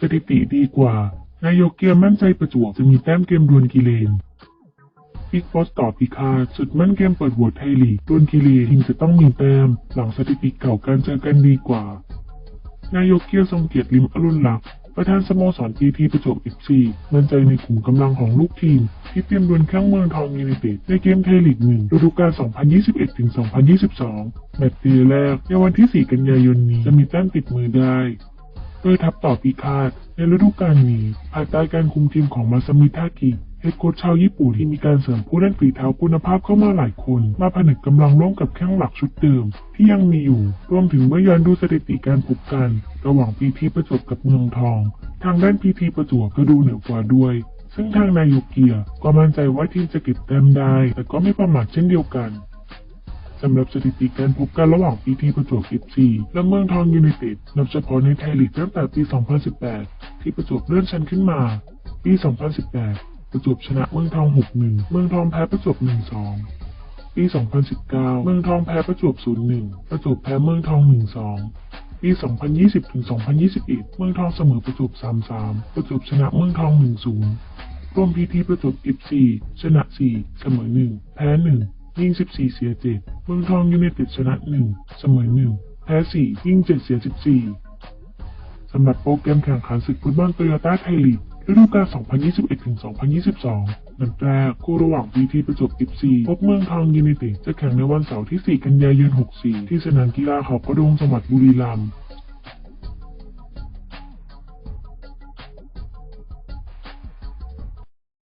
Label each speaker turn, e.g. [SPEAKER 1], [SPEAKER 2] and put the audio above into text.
[SPEAKER 1] สถิติดีกว่า นายกเกียร์มั่นใจประจวบจะมีแต้มเกมดวลกิเลนบิ๊กบอสต่อพิคาสุดมั่นเกมเปิดโหวไทยลีกดวลกิเลนทีมจะต้องมีแต้ม หลังสถิติเก่าการเจอกันดีกว่า นายกเกียร์ทรงเกียรติลิมอรุณลักษ์ประธานสโมสรพีทีประจวบเอฟซีมั่นใจในกลุ่มกำลังของลูกทีม ที่เตรียมดวลข้างเมืองทองยูไนเต็ดในเกมไทยลีกหนึ่งฤดูกาล 2021-2022 แมตช์ปีแรกในวันที่ 4 กันยายนนี้จะมีแต้มติดมือได้โดยทัพต่อพิฆาตในฤดูกาลนี้ภายใต้การคุมทีมของมาซามิทากิเฮดโค้ชชาวญี่ปุ่นที่มีการเสริมผู้เล่นฝีเท้าคุณภาพเข้ามาหลายคน มาผนึกกำลังร่วมกับแข้งหลักชุดเดิม ที่ยังมีอยู่ รวมถึงเมื่อย้อนดูสถิติการพบกัน ระหว่างพีทีประจวบกับเมืองทอง ทางด้านพีทีประจวบก็ดูเหนือกว่าด้วย ซึ่งทางนายกเกียก็มั่นใจว่าทีมจะเก็บแต้มได้ แต่ก็ไม่ประมาทเช่นเดียวกันสำหรับสถิติการพบกันระหว่างปีที่ประจวบ FC และเมืองทองยูไนเต็ดนับเฉพาะในไทยลีกตั้งแต่ปี 2018 ที่ประจวบเลื่อนชั้นขึ้นมา ปี 2018 ประจวบชนะเมืองทอง 6-1 เมืองทองแพ้ประจวบ 1-2 ปี 2019 เมืองทองแพ้ประจวบ 0-1 ประจวบแพ้เมืองทอง 1-2 ปี 2020 ถึง 2021 เมืองทองเสมอประจวบ 3-3 ประจวบชนะเมืองทอง 1-0 ร่วมพีทีประจบ FC ชนะ 4 เสมอ 1 แพ้ 1 ยิง14 เสีย7เมืองทองยูไนเต็ดชนะ 1 เสมอ 1 แพ้ 4 ยิง7 เสีย 14 สำหรับโปรแกรมแข่งขันศึกฟุตบอลโตโยต้าไทยลีกฤดูกาล 2021-2022 นัดแรกคู่ระหว่างพีทีประจวบ FC พบเมืองทองยูไนเต็ดจะแข่งในวันเสาร์ที่ 4 กันยายน 64 ที่สนามกีฬาเขากระดงจังหวัดบุรีรัมย์